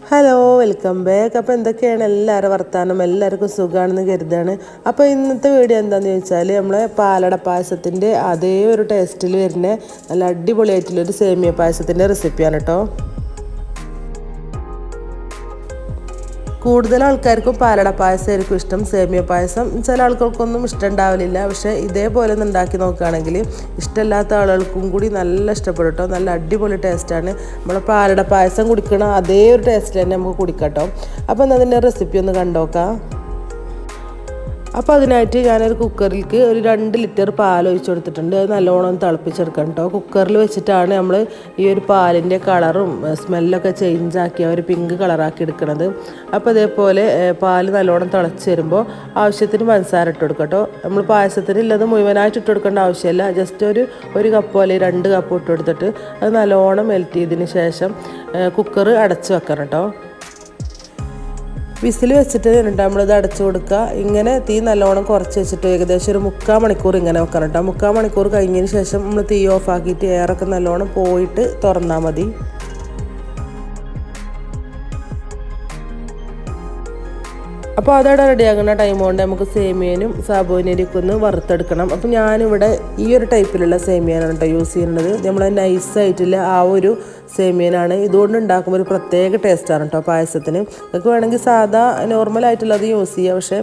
Hello welcome back അപ്പോൾ എന്തൊക്കെയാണ് എല്ലാവരും വർത്താനം? എല്ലാവർക്കും സുഖമാണെന്ന് കരുതാണ്. അപ്പോൾ ഇന്നത്തെ വീഡിയോ എന്താണെന്ന് ചോദിച്ചാൽ നമ്മൾ പാലട പായസത്തിന്റെ അതേ ഒരു ടേസ്റ്റിൽ വരുന്ന നല്ല അടിപൊളിയായിട്ടുള്ളൊരു സേമിയ പായസത്തിന്റെ റെസിപ്പിയാണ് കേട്ടോ കൂടുതൽ ആൾക്കാർക്കും പാലട പായസമായിരിക്കും ഇഷ്ടം. സേമിയ പായസം ചില ആൾക്കാർക്കൊന്നും ഇഷ്ടം ഉണ്ടാവില്ല പക്ഷേ ഇതേപോലെ ഒന്ന് ഉണ്ടാക്കി നോക്കുകയാണെങ്കിൽ ഇഷ്ടമില്ലാത്ത ആളുകൾക്കും കൂടി നല്ല ഇഷ്ടപ്പെടട്ടോ നല്ല അടിപൊളി ടേസ്റ്റാണ് നമ്മൾ പാലട പായസം കുടിക്കണ അതേ ഒരു ടേസ്റ്റ് തന്നെ നമുക്ക് കുടിക്കട്ടോ കേട്ടോ. അപ്പോൾ എന്നാൽ അതിന്റെ റെസിപ്പി ഒന്ന് കണ്ടോക്കാം. അപ്പോൾ അതിനായിട്ട് ഞാനൊരു കുക്കറിലേക്ക് ഒരു രണ്ട് ലിറ്റർ പാൽ ഒഴിച്ച് കൊടുത്തിട്ടുണ്ട്. അത് നല്ലോണം തിളപ്പിച്ചെടുക്കണം കേട്ടോ കുക്കറിൽ വെച്ചിട്ടാണ് നമ്മൾ ഈ ഒരു പാലിന്റെ കളറും സ്മെല്ലൊക്കെ ചേഞ്ച് ആക്കി ഒരു പിങ്ക് കളറാക്കി എടുക്കുന്നത് അപ്പോൾ അതേപോലെ പാൽ നല്ലോണം തിളച്ച് വരുമ്പോൾ ആവശ്യത്തിന് പഞ്ചസാര ഇട്ട് കൊടുക്കുക കേട്ടോ നമ്മൾ പായസത്തിന് ഇല്ലത് മുഴുവനായിട്ട് ഇട്ട് കൊടുക്കേണ്ട ആവശ്യമില്ല ജസ്റ്റ് ഒരു ഒരു കപ്പ് അല്ലെങ്കിൽ രണ്ട് കപ്പ് ഇട്ട് കൊടുത്തിട്ട് അത് നല്ലോണം മെൽറ്റ് ചെയ്തതിന് ശേഷം കുക്കർ അടച്ച് വെക്കണം കേട്ടോ വിസിൽ വെച്ചിട്ട് എന്നിട്ട് നമ്മളിത് അടച്ചു കൊടുക്കുക. ഇങ്ങനെ തീ നല്ലോണം കുറച്ച് വെച്ചിട്ട് ഏകദേശം ഒരു മുക്കാൽ മണിക്കൂർ ഇങ്ങനെ വെക്കണം കേട്ടോ. മുക്കാൽ മണിക്കൂർ കഴിഞ്ഞതിന് ശേഷം നമ്മൾ തീ ഓഫ് ആക്കിയിട്ട് എയറൊക്കെ നല്ലോണം പോയിട്ട് തുറന്നാൽ മതി. അപ്പോൾ അതവിടെ റെഡിയാകുന്ന ടൈം കൊണ്ട് നമുക്ക് സേമിയനും സാബുവിനരിയൊക്കെ ഒന്ന് വറുത്തെടുക്കണം. അപ്പോൾ ഞാനിവിടെ ഈ ഒരു ടൈപ്പിലുള്ള സേമിയനാണ് കേട്ടോ യൂസ് ചെയ്യുന്നത്. നമ്മൾ നൈസായിട്ടുള്ള ആ ഒരു സേമിയനാണ്. ഇതുകൊണ്ട് ഉണ്ടാക്കുമ്പോൾ ഒരു പ്രത്യേക ടേസ്റ്റാണ് കേട്ടോ പായസത്തിന്. നിങ്ങൾക്ക് വേണമെങ്കിൽ സാധാ നോർമലായിട്ടുള്ളത് യൂസ് ചെയ്യുക പക്ഷേ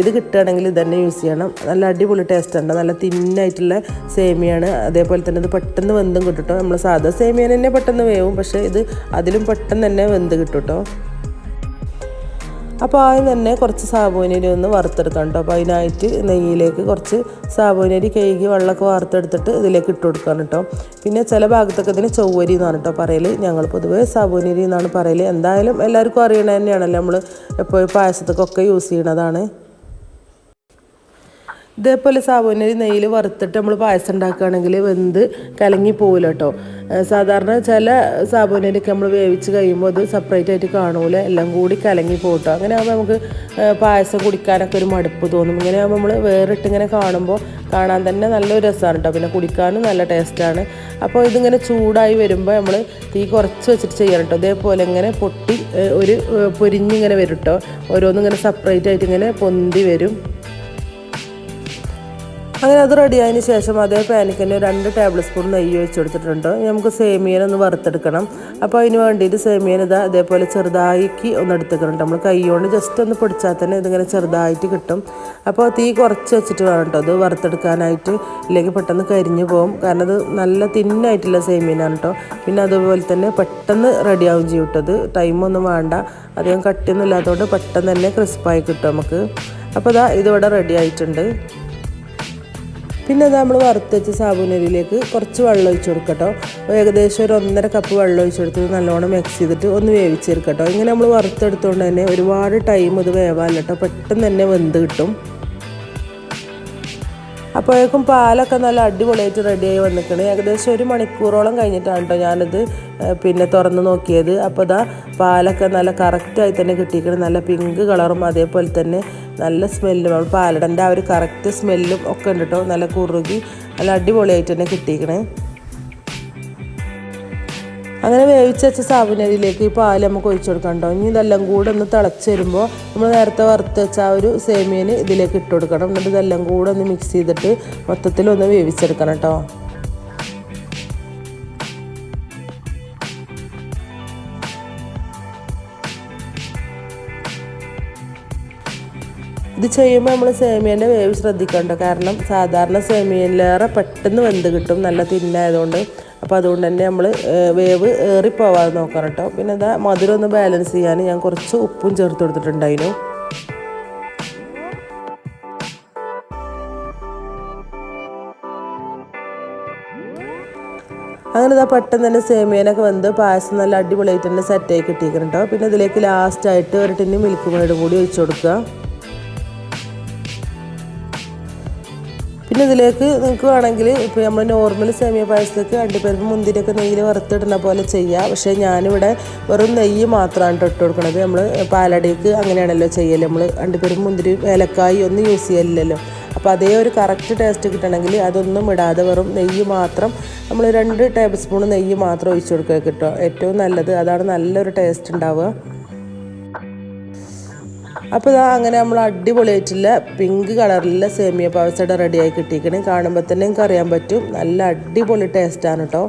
ഇത് കിട്ടുകയാണെങ്കിൽ ഇതന്നെ യൂസ് ചെയ്യണം. നല്ല അടിപൊളി ടേസ്റ്റ് ഉണ്ട് നല്ല തിന്നായിട്ടുള്ള സേമിയാണ്. അതേപോലെ തന്നെ ഇത് പെട്ടെന്ന് വെന്തും കേട്ടോ നമ്മൾ സാധാ സേമിയൻ തന്നെ പെട്ടെന്ന് വേവും. പക്ഷേ ഇത് അതിലും പെട്ടെന്ന് തന്നെ വെന്ത് കിട്ടും കേട്ടോ അപ്പോൾ ആദ്യം തന്നെ കുറച്ച് സാബുനരി ഒന്ന് വറുത്തെടുക്കാം കേട്ടോ. അപ്പോൾ അതിനായിട്ട് നെയ്യിലേക്ക് കുറച്ച് സാബുനരി കഴുകി വെള്ളമൊക്കെ വറുത്തെടുത്തിട്ട് ഇതിലേക്ക് ഇട്ട് കൊടുക്കാൻ കേട്ടോ. പിന്നെ ചില ഭാഗത്തൊക്കെ ഇതിന് ചൊവ്വരി എന്നാണ് കേട്ടോ പറയൽ ഞങ്ങൾ പൊതുവേ സാബുനരി എന്നാണ് പറയൽ എന്തായാലും എല്ലാവർക്കും അറിയണ തന്നെയാണല്ലോ. നമ്മൾ എപ്പോഴും പായസത്തൊക്കെ യൂസ് ചെയ്യണതാണ്. ഇതേപോലെ സാബുനരി നെയ്യിൽ വറുത്തിട്ട് നമ്മൾ പായസം ഉണ്ടാക്കുകയാണെങ്കിൽ വെന്ത് കലങ്ങി പോകില്ല കേട്ടോ സാധാരണ ചില സാബുനരിയൊക്കെ നമ്മൾ വേവിച്ച് കഴിയുമ്പോൾ അത് സെപ്പറേറ്റ് ആയിട്ട് കാണൂല. എല്ലാം കൂടി കലങ്ങി പോകട്ടോ അങ്ങനെ ആകുമ്പോൾ നമുക്ക് പായസം കുടിക്കാനൊക്കെ ഒരു മടുപ്പ് തോന്നും. ഇങ്ങനെ ആകുമ്പോൾ നമ്മൾ വേറിട്ട് ഇങ്ങനെ കാണുമ്പോൾ കാണാൻ തന്നെ നല്ലൊരു രസമാണ് കേട്ടോ പിന്നെ കുടിക്കാനും നല്ല ടേസ്റ്റാണ് അപ്പോൾ ഇതിങ്ങനെ ചൂടായി വരുമ്പോൾ നമ്മൾ തീ കുറച്ച് വെച്ചിട്ട് ചെയ്യണം കേട്ടോ ഇതേപോലെ ഇങ്ങനെ പൊട്ടി ഒരു പൊരിഞ്ഞിങ്ങനെ വരും കേട്ടോ ഓരോന്നിങ്ങനെ സെപ്പറേറ്റ് ആയിട്ട് ഇങ്ങനെ പൊന്തി വരും. അങ്ങനെ അത് റെഡിയായതിനു ശേഷം അതേ പാനിക്കിന് രണ്ട് ടേബിൾ സ്പൂൺ നെയ്യ് ഒഴിച്ച് കൊടുത്തിട്ടുണ്ട്. നമുക്ക് സേമിയനൊന്ന് വറുത്തെടുക്കണം. അപ്പോൾ അതിന് വേണ്ടിയിട്ട് സേമിയൻ ഇതാ അതേപോലെ ചെറുതായിക്ക് ഒന്ന് എടുത്തേക്കണം നമ്മൾ കൈ കൊണ്ട് ജസ്റ്റ് ഒന്ന് പൊടിച്ചാൽ തന്നെ ഇതിങ്ങനെ ചെറുതായിട്ട് കിട്ടും. അപ്പോൾ തീ കുറച്ച് വെച്ചിട്ട് വേണം കേട്ടോ അത് വറുത്തെടുക്കാനായിട്ട് ഇല്ലെങ്കിൽ പെട്ടെന്ന് കരിഞ്ഞു പോകും കാരണം അത് നല്ല തിന്നായിട്ടുള്ള സേമിയനാണ് കേട്ടോ പിന്നെ അതുപോലെ തന്നെ പെട്ടെന്ന് റെഡിയാവും ചെയ്യും കേട്ടത് ടൈമൊന്നും വേണ്ട. അധികം കട്ടിയൊന്നും ഇല്ലാത്തതുകൊണ്ട് പെട്ടെന്ന് തന്നെ ക്രിസ്പായി കിട്ടും നമുക്ക്. അപ്പോൾ ഇതാ ഇതിവിടെ റെഡി ആയിട്ടുണ്ട്. പിന്നെ അത് നമ്മൾ വറുത്ത് വെച്ച സാബുനരിയിലേക്ക് കുറച്ച് വെള്ളം ഒഴിച്ച് കൊടുക്കട്ടോ. ഏകദേശം ഒരു ഒന്നര കപ്പ് വെള്ളം ഒഴിച്ച് കൊടുത്തിട്ട് നല്ലോണം മിക്സ് ചെയ്തിട്ട് ഒന്ന് വേവിച്ചെടുക്കട്ടോ. ഇങ്ങനെ നമ്മൾ വറുത്തെടുത്തുകൊണ്ട് തന്നെ ഒരുപാട് ടൈം ഇത് വേവാലട്ടോ പെട്ടെന്ന് തന്നെ വെന്ത് കിട്ടും. അപ്പോഴേക്കും പാലൊക്കെ നല്ല അടിപൊളിയായിട്ട് റെഡിയായി വന്നിട്ടുണ്ട് ഏകദേശം ഒരു മണിക്കൂറോളം കഴിഞ്ഞിട്ടാണ് കേട്ടോ ഞാനത് പിന്നെ തുറന്ന് നോക്കിയത്. അപ്പോൾ ഇതാ പാലൊക്കെ നല്ല കറക്റ്റായി തന്നെ കിട്ടിയിരിക്കണം. നല്ല പിങ്ക് കളറും അതേപോലെ തന്നെ നല്ല സ്മെല്ലും നമ്മൾ പാലടന്റെ ആ ഒരു കറക്റ്റ് സ്മെല്ലും ഒക്കെ ഉണ്ട് കേട്ടോ നല്ല കുറുകി നല്ല അടിപൊളിയായിട്ട് തന്നെ കിട്ടിയിരിക്കണേ. അങ്ങനെ വേവിച്ച് വെച്ച സാബുനരിയിലേക്ക് ഈ പാൽ നമുക്ക് ഒഴിച്ചു കൊടുക്കാം കേട്ടോ ഇനി ഇതെല്ലാം കൂടെ ഒന്ന് തിളച്ച് വരുമ്പോൾ നമ്മൾ നേരത്തെ വറുത്ത് വെച്ച ആ ഒരു സേമിയന് ഇതിലേക്ക് ഇട്ട് കൊടുക്കണം. എന്നിട്ട് ഇതെല്ലാം കൂടെ ഒന്ന് മിക്സ് ചെയ്തിട്ട് മൊത്തത്തിൽ ഒന്ന് വേവിച്ചെടുക്കണം കേട്ടോ ഇത് ചെയ്യുമ്പോൾ നമ്മൾ സേമിയന്റെ വേവ് ശ്രദ്ധിക്കണ്ട? കാരണം സാധാരണ സേമിയയിലേറെ പെട്ടെന്ന് വെന്ത് കിട്ടും നല്ല തിന്നായതുകൊണ്ട്. അപ്പോൾ അതുകൊണ്ട് തന്നെ നമ്മൾ വേവ് ഏറിപ്പോവാതെ നോക്കണം കേട്ടോ പിന്നെ എന്താ മധുരം ഒന്ന് ബാലൻസ് ചെയ്യാൻ ഞാൻ കുറച്ച് ഉപ്പും ചേർത്ത് കൊടുത്തിട്ടുണ്ടായിരുന്നു. അങ്ങനെ ഇതാ പെട്ടെന്ന് തന്നെ സേമിയനൊക്കെ വന്ന് പായസം നല്ല അടിപൊളിയായിട്ട് തന്നെ സെറ്റായി കിട്ടിയിരിക്കണം കേട്ടോ പിന്നെ ഇതിലേക്ക് ലാസ്റ്റായിട്ട് ഒരു ടിന്ന് മിൽക്ക് മേടും കൂടി ഒഴിച്ചു കൊടുക്കുക. പിന്നെ ഇതിലേക്ക് വേണമെങ്കിൽ ഇപ്പോൾ നമ്മൾ നോർമൽ സേമിയ പായസത്തേക്ക് അണ്ടിപ്പരിപ്പ് മുന്തിരിയൊക്കെ നെയ്യിൽ വറുത്തിടുന്ന പോലെ ചെയ്യാം. പക്ഷേ ഞാനിവിടെ വെറും നെയ്യ് മാത്രമാണ് ഇട്ട് കൊടുക്കുന്നത്. നമ്മൾ പാലടയ്ക്ക് അങ്ങനെയാണല്ലോ ചെയ്യൽ നമ്മൾ അണ്ടിപ്പരിപ്പ് മുന്തിരി ഏലക്കായി ഒന്നും യൂസ് ചെയ്യലില്ലല്ലോ. അപ്പോൾ അതേ ഒരു കറക്റ്റ് ടേസ്റ്റ് കിട്ടണമെങ്കിൽ അതൊന്നും ഇടാതെ വെറും നെയ്യ് മാത്രം നമ്മൾ രണ്ട് ടേബിൾ സ്പൂൺ നെയ്യ് മാത്രം ഒഴിച്ചു കൊടുക്കുക കിട്ടുക ഏറ്റവും നല്ലത്. അതാണ് നല്ലൊരു ടേസ്റ്റ് ഉണ്ടാവുക. അപ്പോൾ ഇതാ അങ്ങനെ നമ്മൾ അടിപൊളിയായിട്ടുള്ള പിങ്ക് കളറിലുള്ള സേമിയ പാവസയുടെ റെഡിയായി കിട്ടിയിരിക്കണേ. കാണുമ്പോൾ തന്നെ നിങ്ങൾക്ക് അറിയാൻ പറ്റും. നല്ല അടിപൊളി ടേസ്റ്റാണ് കേട്ടോ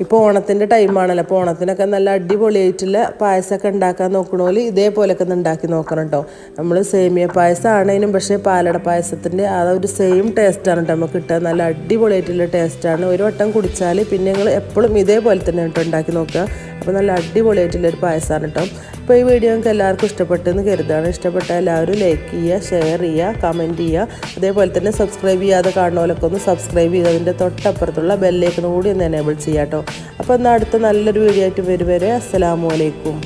ഇപ്പോൾ ഓണത്തിന്റെ ടൈമാണല്ലോ അപ്പോൾ ഓണത്തിനൊക്കെ നല്ല അടിപൊളിയായിട്ടുള്ള പായസമൊക്കെ ഉണ്ടാക്കാൻ നോക്കണോൽ ഇതേപോലെയൊക്കെ ഒന്ന് ഉണ്ടാക്കി നോക്കണം കേട്ടോ നമ്മൾ സേമിയ പായസം പക്ഷേ പാലട പായസത്തിന്റെ ആ ഒരു സെയിം ടേസ്റ്റാണ് കേട്ടോ നമുക്ക് കിട്ടുക. നല്ല അടിപൊളിയായിട്ടുള്ള ടേസ്റ്റാണ് ഒരു വട്ടം കുടിച്ചാൽ പിന്നെ നിങ്ങൾ എപ്പോഴും ഇതേപോലെ തന്നെ കേട്ടോ ഉണ്ടാക്കി നോക്കുക. അപ്പോൾ നല്ല അടിപൊളിയായിട്ടുള്ളൊരു പായസമാണ് കേട്ടോ അപ്പോൾ ഈ വീഡിയോ നിങ്ങൾക്ക് എല്ലാവർക്കും ഇഷ്ടപ്പെട്ടെന്ന് കരുതാണ് ഇഷ്ടപ്പെട്ട എല്ലാവരും ലൈക്ക് ചെയ്യുക ഷെയർ ചെയ്യുക കമന്റ് ചെയ്യുക. അതേപോലെ തന്നെ സബ്സ്ക്രൈബ് ചെയ്യാതെ കാണുന്നവരൊക്കെ ഒന്ന് സബ്സ്ക്രൈബ് ചെയ്യുക. അതിന്റെ തൊട്ടപ്പുറത്തുള്ള ബെല്ലേക്കിനും കൂടി ഒന്ന് എനേബിൾ ചെയ്യാം കേട്ടോ അപ്പോൾ എന്നാൽ അടുത്ത നല്ലൊരു വീഡിയോ ആയിട്ട് വരും വരെ അസ്സലാമു അലൈക്കും.